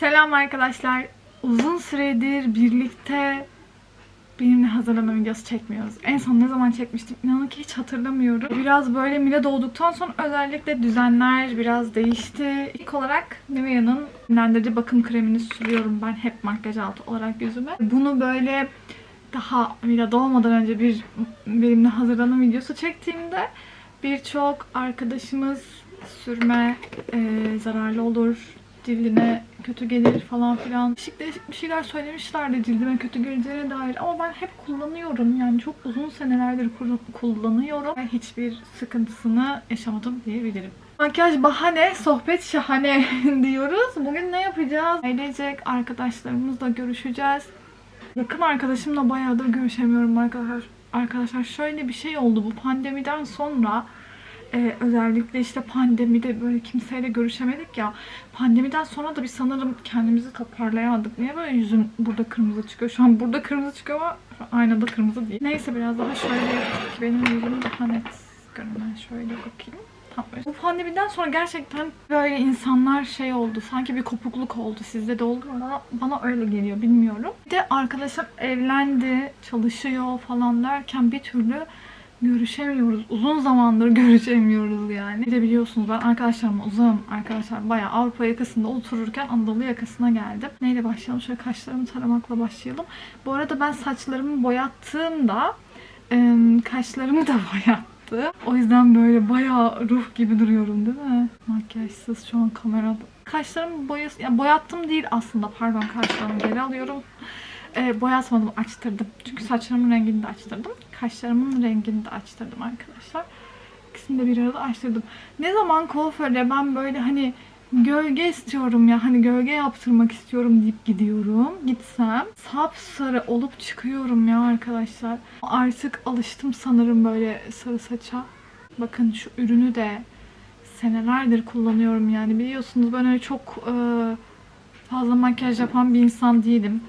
Selam arkadaşlar. Uzun süredir birlikte benimle hazırlama videosu çekmiyoruz. En son ne zaman çekmiştim inanın ki hiç hatırlamıyorum. Biraz böyle Mila doğduktan sonra özellikle düzenler biraz değişti. İlk olarak Nivea'nın nemlendirici bakım kremini sürüyorum ben hep makyaj altı olarak yüzüme. Bunu böyle daha Mila doğmadan önce bir benimle hazırlanma videosu çektiğimde birçok arkadaşımız sürme e, zararlı olur, cildine kötü gelir falan filan. Değişik değişik bir şeyler söylemişlerdi cildime kötü geleceğine dair ama ben hep kullanıyorum. Yani çok uzun senelerdir kullanıyorum ve hiçbir sıkıntısını yaşamadım diyebilirim. Makyaj bahane, sohbet şahane diyoruz. Bugün ne yapacağız? Ailecek arkadaşlarımızla görüşeceğiz. Yakın arkadaşımla bayağıdır görüşemiyorum arkadaşlar. Arkadaşlar şöyle bir şey oldu bu pandemiden sonra e, özellikle işte pandemide böyle kimseyle görüşemedik ya. Pandemiden sonra da bir sanırım kendimizi toparlayamadık. Niye böyle yüzüm burada kırmızı çıkıyor? Şu an burada kırmızı çıkıyor ama aynada kırmızı değil. Neyse biraz daha şöyle ki benim yüzüm daha net görünen. Şöyle bakayım. Tamam. Bu pandemiden sonra gerçekten böyle insanlar şey oldu. Sanki bir kopukluk oldu. Sizde de oldu mu? Bana, bana öyle geliyor. Bilmiyorum. Bir de arkadaşım evlendi, çalışıyor falan derken bir türlü görüşemiyoruz. Uzun zamandır görüşemiyoruz yani. Bir de biliyorsunuz ben arkadaşlarımla uzağım. Arkadaşlar bayağı Avrupa yakasında otururken Anadolu yakasına geldim. Neyle başlayalım? Şöyle kaşlarımı taramakla başlayalım. Bu arada ben saçlarımı boyattığımda kaşlarımı da boyattı. O yüzden böyle bayağı ruh gibi duruyorum değil mi? Makyajsız şu an kamerada. Kaşlarımı boyas yani boyattım değil aslında. Pardon kaşlarımı geri alıyorum. E, boyatmadım, açtırdım. Çünkü saçlarımın rengini de açtırdım. Kaşlarımın rengini de açtırdım arkadaşlar. İkisini de bir arada açtırdım. Ne zaman kuaförde ben böyle hani gölge istiyorum ya hani gölge yaptırmak istiyorum deyip gidiyorum. Gitsem sapsarı olup çıkıyorum ya arkadaşlar. Artık alıştım sanırım böyle sarı saça. Bakın şu ürünü de senelerdir kullanıyorum yani biliyorsunuz ben öyle çok e, fazla makyaj yapan bir insan değilim.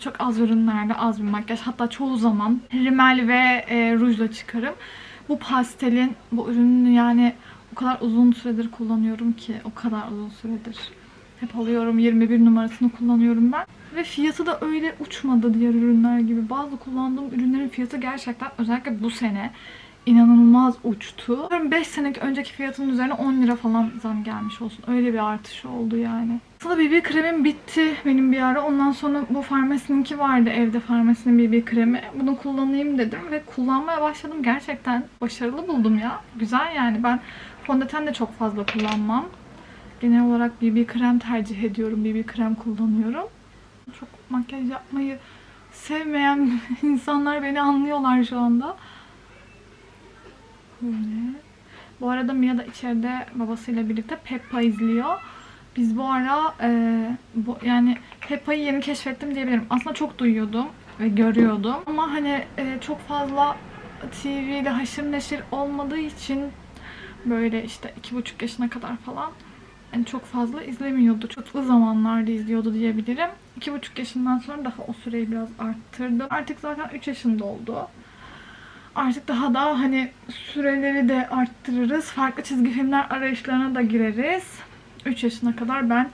Çok az ürünlerde az bir makyaj. Hatta çoğu zaman rimel ve e, rujla çıkarım. Bu pastelin, bu ürünü yani o kadar uzun süredir kullanıyorum ki. O kadar uzun süredir. Hep alıyorum. 21 numarasını kullanıyorum ben. Ve fiyatı da öyle uçmadı diğer ürünler gibi. Bazı kullandığım ürünlerin fiyatı gerçekten özellikle bu sene inanılmaz uçtu. 5 sene önceki fiyatının üzerine 10 lira falan zam gelmiş olsun. Öyle bir artış oldu yani. Aslında BB kremim bitti benim bir ara. Ondan sonra bu farmasininki vardı evde farmasinin BB kremi. Bunu kullanayım dedim ve kullanmaya başladım. Gerçekten başarılı buldum ya. Güzel yani. Ben fondöten de çok fazla kullanmam. Genel olarak BB krem tercih ediyorum. BB krem kullanıyorum. Çok makyaj yapmayı sevmeyen insanlar beni anlıyorlar şu anda. Böyle. Bu arada Mia da içeride babasıyla birlikte Peppa izliyor. Biz bu ara e, bu, yani Peppa'yı yeni keşfettim diyebilirim. Aslında çok duyuyordum ve görüyordum. Ama hani e, çok fazla TV'de haşır neşir olmadığı için böyle işte iki buçuk yaşına kadar falan yani çok fazla izlemiyordu. Uzun zamanlarda izliyordu diyebilirim. İki buçuk yaşından sonra daha o süreyi biraz arttırdım. Artık zaten 3 yaşında oldu. Artık daha da hani süreleri de arttırırız. Farklı çizgi filmler arayışlarına da gireriz. 3 yaşına kadar ben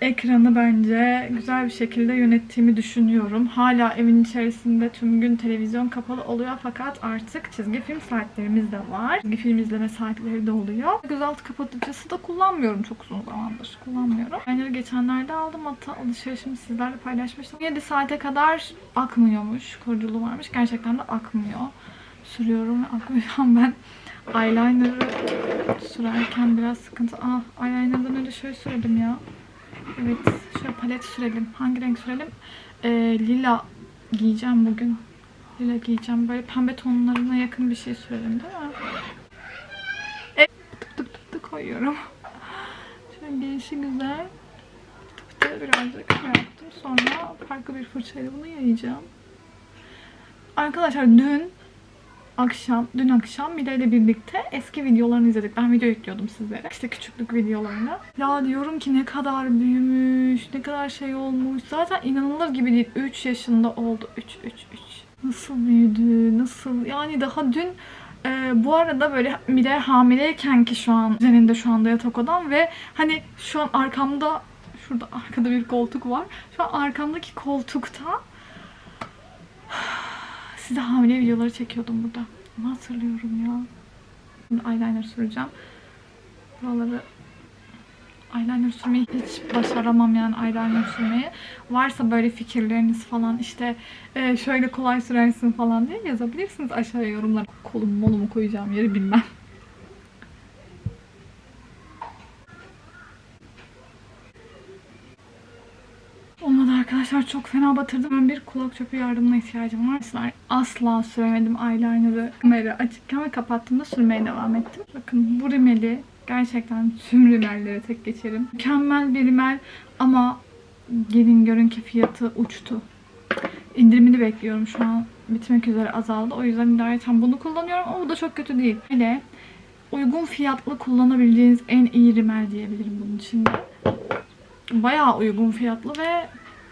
ekranı bence güzel bir şekilde yönettiğimi düşünüyorum. Hala evin içerisinde tüm gün televizyon kapalı oluyor fakat artık çizgi film saatlerimiz de var. Çizgi film izleme saatleri de oluyor. Gözaltı kapatıcısı da kullanmıyorum çok uzun zamandır. Kullanmıyorum. Ben geçenlerde aldım hatta alışverişimi sizlerle paylaşmıştım. 7 saate kadar akmıyormuş. Koruyuculuğu varmış. Gerçekten de akmıyor. Sürüyorum ve ben eyeliner'ı sürerken biraz sıkıntı. Ah eyeliner'dan önce şöyle sürelim ya. Evet şöyle palet sürelim. Hangi renk sürelim? Ee, lila giyeceğim bugün. Lila giyeceğim. Böyle pembe tonlarına yakın bir şey sürelim değil mi? Evet. Tık tık tık tık koyuyorum. Şöyle gelişi güzel. Tık tık birazcık şey yaptım. Sonra farklı bir fırçayla bunu yayacağım. Arkadaşlar dün akşam, dün akşam Mila ile birlikte eski videolarını izledik. Ben video yüklüyordum sizlere. İşte küçüklük videolarını. Ya diyorum ki ne kadar büyümüş, ne kadar şey olmuş. Zaten inanılır gibi değil. 3 yaşında oldu. 3, 3, 3. Nasıl büyüdü, nasıl... Yani daha dün e, bu arada böyle Mila hamileyken ki şu an üzerinde şu anda yatak odam ve hani şu an arkamda Şurada arkada bir koltuk var. Şu an arkamdaki koltukta size hamile videoları çekiyordum burada. Onu hatırlıyorum ya. Şimdi eyeliner süreceğim. Buraları eyeliner sürmeyi hiç başaramam yani eyeliner sürmeyi. Varsa böyle fikirleriniz falan işte e, şöyle kolay sürersin falan diye yazabilirsiniz aşağıya yorumlar. Kolum molumu koyacağım yeri bilmem. Olmadı arkadaşlar çok fena batırdım. Ben bir kulak çöpü yardımına ihtiyacım var. Arkadaşlar asla süremedim eyeliner'ı. Kamera açıkken ve kapattığımda sürmeye devam ettim. Bakın bu rimeli gerçekten tüm rimellere tek geçerim. Mükemmel bir rimel ama gelin görün ki fiyatı uçtu. İndirimini bekliyorum şu an. Bitmek üzere azaldı. O yüzden idareten bunu kullanıyorum ama bu da çok kötü değil. Hele uygun fiyatlı kullanabileceğiniz en iyi rimel diyebilirim bunun için. Bayağı uygun fiyatlı ve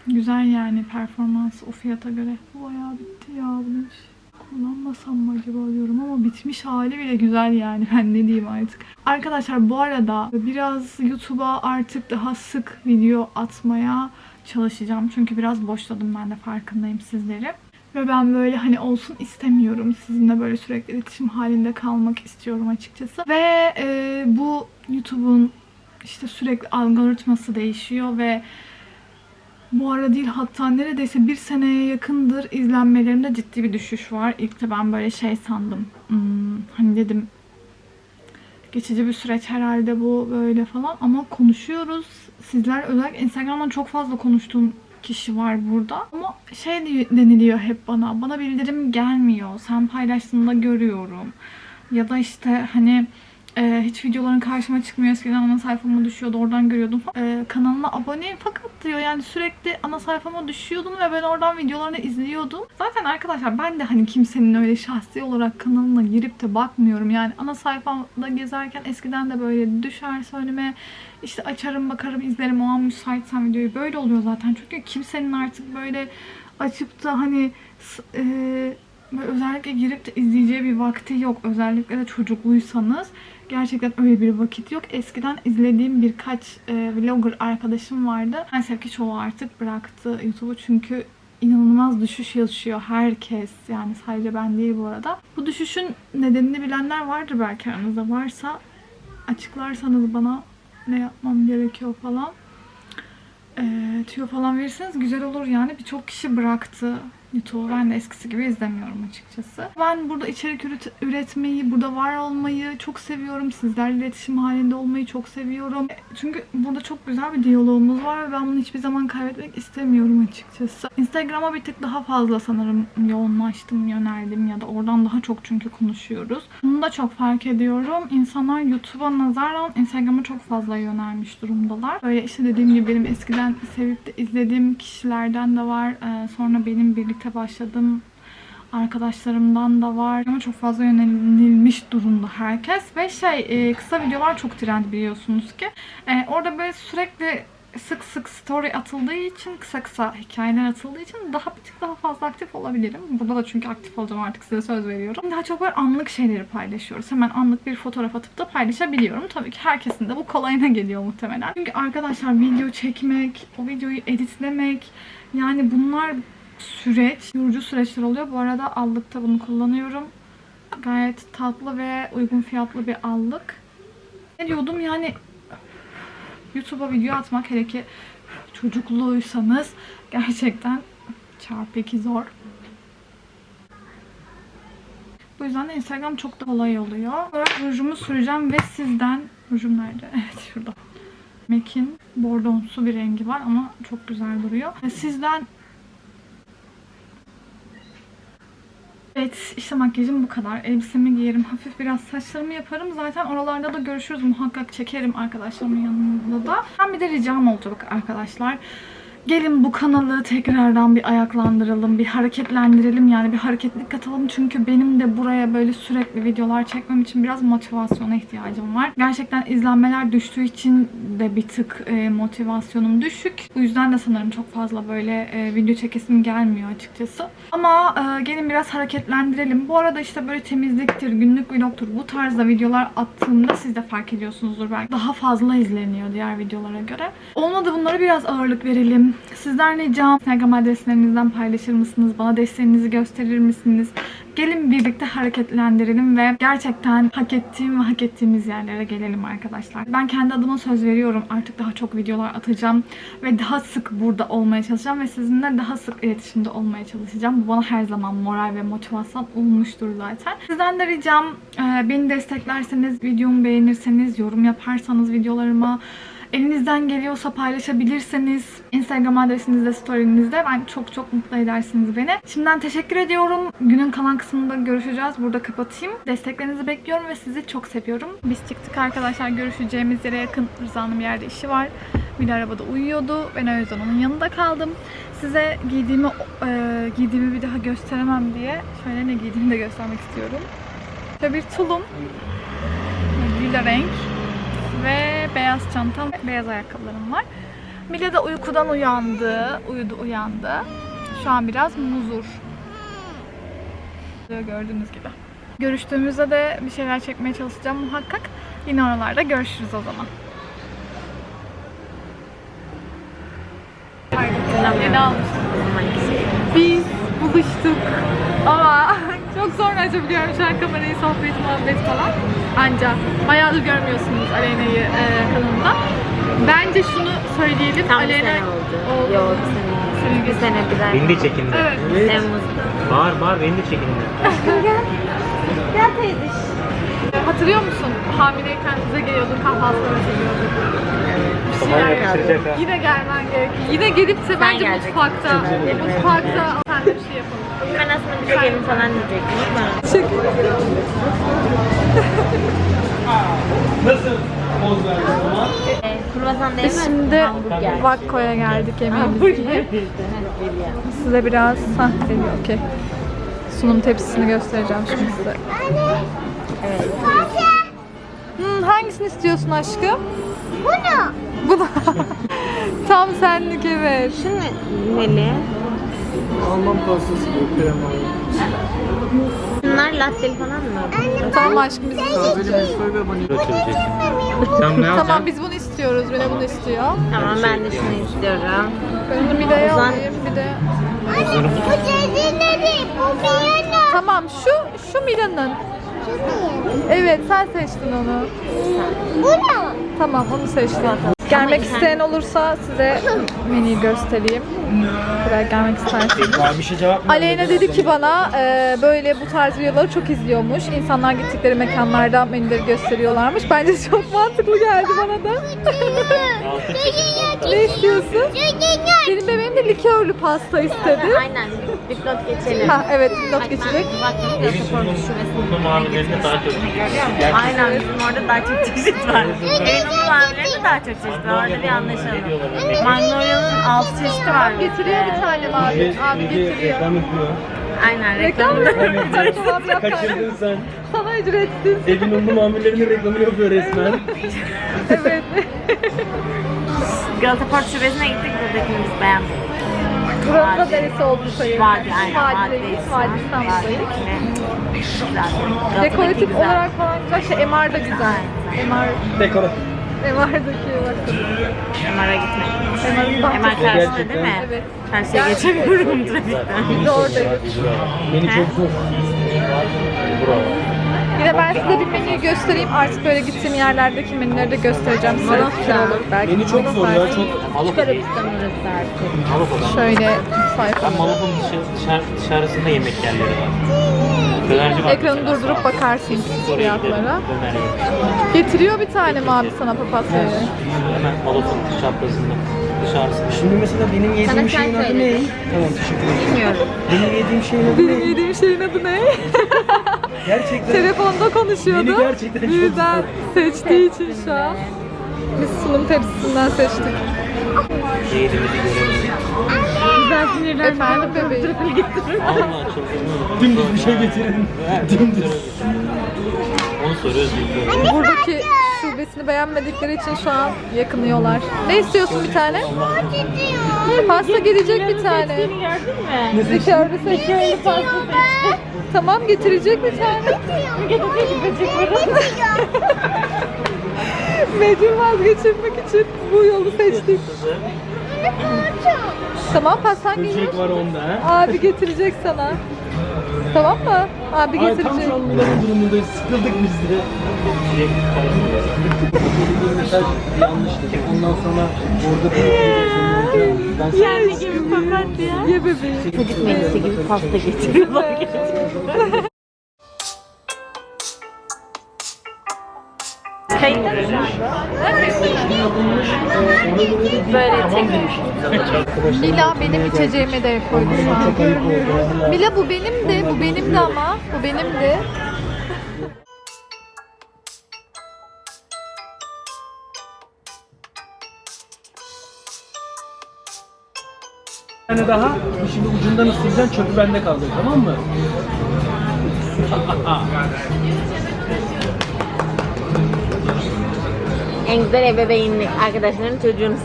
güzel yani performans o fiyata göre. Bu bayağı bitti ya bunu hiç kullanmasam mı acaba diyorum ama bitmiş hali bile güzel yani ben ne diyeyim artık. Arkadaşlar bu arada biraz YouTube'a artık daha sık video atmaya çalışacağım. Çünkü biraz boşladım ben de farkındayım sizleri. Ve ben böyle hani olsun istemiyorum. Sizinle böyle sürekli iletişim halinde kalmak istiyorum açıkçası. Ve e, bu YouTube'un işte sürekli algoritması değişiyor ve bu ara değil hatta neredeyse bir seneye yakındır izlenmelerimde ciddi bir düşüş var. İlk de ben böyle şey sandım. Hmm, hani dedim geçici bir süreç herhalde bu böyle falan ama konuşuyoruz. Sizler özellikle Instagram'dan çok fazla konuştuğum kişi var burada. Ama şey deniliyor hep bana. Bana bildirim gelmiyor. Sen paylaştığında görüyorum. Ya da işte hani e, hiç videoların karşıma çıkmıyor. Eskiden ana sayfama düşüyordu. Oradan görüyordum. E, kanalıma aboneyim fakat diyor yani sürekli ana sayfama düşüyordun ve ben oradan videolarını izliyordum. Zaten arkadaşlar ben de hani kimsenin öyle şahsi olarak kanalına girip de bakmıyorum. Yani ana sayfamda gezerken eskiden de böyle düşer önüme işte açarım bakarım izlerim o an müsaitsem videoyu böyle oluyor zaten. Çünkü kimsenin artık böyle açıp da hani e, özellikle girip de izleyeceği bir vakti yok. Özellikle de çocukluysanız gerçekten öyle bir vakit yok. Eskiden izlediğim birkaç e, vlogger arkadaşım vardı. Maalesef ki çoğu artık bıraktı YouTube'u çünkü inanılmaz düşüş yaşıyor herkes. Yani sadece ben değil bu arada. Bu düşüşün nedenini bilenler vardır belki aranızda. Varsa açıklarsanız bana ne yapmam gerekiyor falan. Ee, tüyo falan verirseniz güzel olur yani. Birçok kişi bıraktı YouTube'u. Ben de eskisi gibi izlemiyorum açıkçası. Ben burada içerik üret- üretmeyi, burada var olmayı çok seviyorum. Sizlerle iletişim halinde olmayı çok seviyorum. Çünkü burada çok güzel bir diyalogumuz var ve ben bunu hiçbir zaman kaybetmek istemiyorum açıkçası. Instagram'a bir tık daha fazla sanırım yoğunlaştım, yöneldim ya da oradan daha çok çünkü konuşuyoruz. Bunu da çok fark ediyorum. İnsanlar YouTube'a nazaran Instagram'a çok fazla yönelmiş durumdalar. Böyle işte dediğim gibi benim eskiden sevip de izlediğim kişilerden de var. Ee, sonra benim birlikte başladığım arkadaşlarımdan da var. Ama çok fazla yönelilmiş durumda herkes. Ve şey e, kısa videolar çok trend biliyorsunuz ki. E, orada böyle sürekli sık sık story atıldığı için kısa kısa hikayeler atıldığı için daha bir tık daha fazla aktif olabilirim. Burada da çünkü aktif olacağım artık size söz veriyorum. Daha çok böyle anlık şeyleri paylaşıyoruz. Hemen anlık bir fotoğraf atıp da paylaşabiliyorum. Tabii ki herkesin de bu kolayına geliyor muhtemelen. Çünkü arkadaşlar video çekmek, o videoyu editlemek yani bunlar süreç, yorucu süreçler oluyor. Bu arada allıkta bunu kullanıyorum. Gayet tatlı ve uygun fiyatlı bir allık. Ne diyordum yani YouTube'a video atmak hele ki çocukluysanız gerçekten çarpı zor. Bu yüzden de Instagram çok da kolay oluyor. Olarak rujumu süreceğim ve sizden... Rujum nerede? Evet şurada. MAC'in bordonsu bir rengi var ama çok güzel duruyor. Sizden Evet işte makyajım bu kadar. Elbisemi giyerim. Hafif biraz saçlarımı yaparım. Zaten oralarda da görüşürüz. Muhakkak çekerim arkadaşlarımın yanında da. Ben bir de ricam olacak arkadaşlar. Gelin bu kanalı tekrardan bir ayaklandıralım, bir hareketlendirelim yani bir hareketlik katalım. Çünkü benim de buraya böyle sürekli videolar çekmem için biraz motivasyona ihtiyacım var. Gerçekten izlenmeler düştüğü için de bir tık e, motivasyonum düşük. Bu yüzden de sanırım çok fazla böyle e, video çekesim gelmiyor açıkçası. Ama e, gelin biraz hareketlendirelim. Bu arada işte böyle temizliktir, günlük vlogtur bu tarzda videolar attığımda siz de fark ediyorsunuzdur belki. Daha fazla izleniyor diğer videolara göre. Olmadı bunlara biraz ağırlık verelim. Sizden ricam Instagram adreslerinizden paylaşır mısınız? Bana desteğinizi gösterir misiniz? Gelin birlikte hareketlendirelim ve gerçekten hak ettiğim ve hak ettiğimiz yerlere gelelim arkadaşlar. Ben kendi adıma söz veriyorum. Artık daha çok videolar atacağım ve daha sık burada olmaya çalışacağım ve sizinle daha sık iletişimde olmaya çalışacağım. Bu bana her zaman moral ve motivasyon olmuştur zaten. Sizden de ricam e, beni desteklerseniz, videomu beğenirseniz, yorum yaparsanız videolarıma Elinizden geliyorsa paylaşabilirseniz Instagram adresinizde, storynizde ben çok çok mutlu edersiniz beni. Şimdiden teşekkür ediyorum. Günün kalan kısmında görüşeceğiz. Burada kapatayım. Desteklerinizi bekliyorum ve sizi çok seviyorum. Biz çıktık arkadaşlar. Görüşeceğimiz yere yakın Rıza'nın bir yerde işi var. Bir arabada uyuyordu. Ben o yüzden onun yanında kaldım. Size giydiğimi e, giydiğimi bir daha gösteremem diye şöyle ne giydiğimi de göstermek istiyorum. Şöyle bir tulum. Lila renk beyaz çantam, beyaz ayakkabılarım var. Mila da uykudan uyandı. Uyudu uyandı. Şu an biraz muzur. Gördüğünüz gibi. Görüştüğümüzde de bir şeyler çekmeye çalışacağım muhakkak. Yine oralarda görüşürüz o zaman. Yeni almıştım. Biz buluştuk. Ama çok sonra açabiliyorum şu an kamerayı, sohbet, muhabbet falan. Anca bayağıdır görmüyorsunuz Aleyna'yı e, kanalımda. Bence şunu söyleyelim. Tam bir Aleyna sene oldu. oldu. Yok bir sene. Bir sene bir ay. Beni de çekindi. Evet. Temmuz'da. Bağır bağır beni de çekindi. Gel teyze. Hatırlıyor musun? Hamileyken bize geliyordun, kahvaltıları çekiyordun. Bir şeyler yapıyordun. Yine gelmen gerekiyor. Yine gelip de bence geleceksin. mutfakta, mutfakta sen bir şey yapalım. Ben aslında bir çekelim falan diyecektim ama. Ee, Kruvasan değil mi? Biz şimdi Hamburger. Vakko'ya geldik yemeğimizi yiyip. Size biraz ha geliyor okey. Sunum tepsisini göstereceğim şimdi size. Evet. Hmm, hangisini istiyorsun aşkım? Bunu. Bunu. Tam senlik evet. Şu ne? Neli? Alman pastası bu krema. Bunlar latteli falan mı? Tamam aşkım biz bunu çözeceksin. Sen ne Tamam biz bunu istiyoruz. Beni bunu istiyor. Tamam ben de şunu istiyorum. Ben onu mideye Ozan- alayım bir de. Tamam şu şu Mila'nın. Evet sen seçtin onu. Tamam onu seçtim. Gelmek isteyen olursa size menüyü göstereyim. Buraya gelmek isterseniz. Abi bir şey cevap Aleyna dedi ki bana e, böyle bu tarz videoları çok izliyormuş. İnsanlar gittikleri mekanlarda menüleri gösteriyorlarmış. Bence çok mantıklı geldi bana da. ne istiyorsun? Benim bebeğim de likörlü pasta istedi. Aynen. Dipnot geçelim. Ha evet not Bak geçecek. Bak. Bu mavilerinde daha çok Aynen bizim orada daha çok çeşit var. Evin onun mavilerinde daha çok çeşit var. Orada bir anlaşalım. Magnolia'nın 6 çeşidi var. Getiriyor bir tane abi. Abi getiriyor. yapıyor. Aynen Reklam reklamı. mı? Yap kanka. Kaçırdın sen. Sana ücretsiz. Evin unlu mamullerinin reklamını yapıyor resmen. Evet. Galata Port şubesine gittik. Buradakini biz beğendik. Buranın da neresi olduğunu sayın. Vadi aynen. Vadi'deyiz. Vadi İstanbul'dayız. Güzel. Dekoratif olarak falan güzel. Şey MR da güzel. MR, Dekora. MR'daki bak. MR'a gitmek. MR'ın bahçesi. MR karşısında değil mi? Evet. Karşıya geçemiyorum trafikten. Biz de oradayız. Beni çok zor. Bravo. Yine ben size bir menüyü göstereyim. Artık böyle gittiğim yerlerdeki menüleri de göstereceğim size. Fikir olur belki. Beni çok zor ya çok. Malofa'da. Şöyle Ben. Malofa'nın dışarı, dışarı, dışarısında yemek yerleri var. Ekranı durdurup gidelim, fiyatlara. Getiriyor bir tane mi abi sana papatyayı? Hemen Malofa'nın çaprazında. Dışarısında. Şimdi mesela benim yediğim şeyin adı ne? Tamam teşekkür ederim. Bilmiyorum. Benim yediğim şeyin adı Benim ne? yediğim şeyin adı ne? Gerçekten. Telefonda konuşuyordu. Beni gerçekten çok Birden seçtiği için şu an. Biz sunum tepsisinden seçtik. Yeğenimizi görelim. Ben sinirlendim. Efendim bebeğim. Dümdüz bir şey getirin. Dümdüz. Onu soruyoruz Buradaki şubesini beğenmedikleri için şu an yakınıyorlar. Ne istiyorsun bir tane? Pasta gelecek bir tane. Gördün mü? Zikârı seç. Şöyle pasta. Tamam getirecek bir tane. Getirecek böcekleri. Mecbur vazgeçirmek için bu yolu seçtik. Tamam pastan gelir. Böcek var onda. Abi getirecek sana. Tamam mı? Abi Ay tam getirecek. şu an Milan'ın durumundayız. Sıkıldık biz de. Mesaj yanlıştı. Ondan sonra orada bir Ben Kendi gibi papatya. Ye bebeğim. Çocuk menüsü gibi pasta getiriyorlar gerçekten. Kayıtta mı? Böyle çekim. Mila benim içeceğime de koydu şu an. Mila bu benim de, bu benim de ama. Bu benim de. Tane daha. Şimdi ucundan ısıracaksın. Çöpü bende kaldı. Tamam mı? En güzel ebeveynlik. Arkadaşların çocuğunu.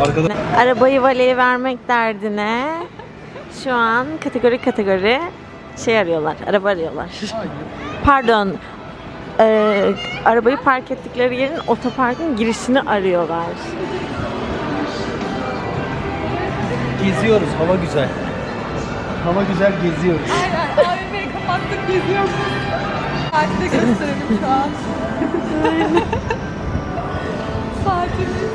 Arkada. Arabayı valeye vermek derdine şu an kategori kategori şey arıyorlar. Araba arıyorlar. Pardon. Ee, arabayı park ettikleri yerin otoparkın girişini arıyorlar. Geziyoruz. Hava güzel. Hava güzel geziyoruz. Aynen. AVM'yi kapattık, geziyoruz. Saati de gösterelim şu an. Saatimiz.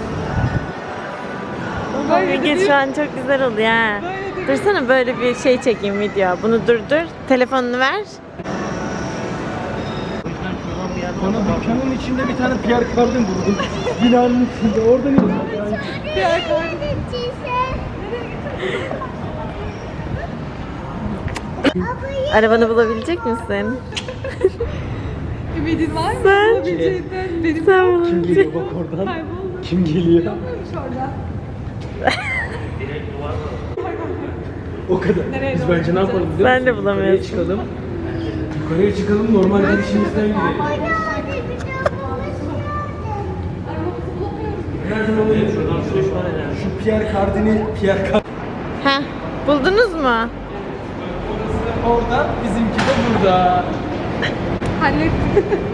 Böyle Bilge değil. şu an çok güzel oluyor ha. Dursana böyle bir şey çekeyim video. Bunu durdur. Telefonunu ver. Bana dükkanın içinde bir tane Pierre Cardin buldum. Binanın içinde. Oradan indim. Arabanı bulabilecek misin? Ümidin var mı? Sen- Bulabileceğinden benim Sen yok. Kim geliyor bak oradan? Kim geliyor? Olmuyormuş orada. O kadar. Biz bence ne yapalım biliyor Ben de musun? bulamıyorum. Yukarıya çıkalım. Yukarıya çıkalım normal girişimizden girelim. Nereden alalım? Şuradan şuraya şu an eder. Şu Pierre Cardin'i Pierre Cardin. Heh, buldunuz mu? Orada bizimki de burada. Hallettim.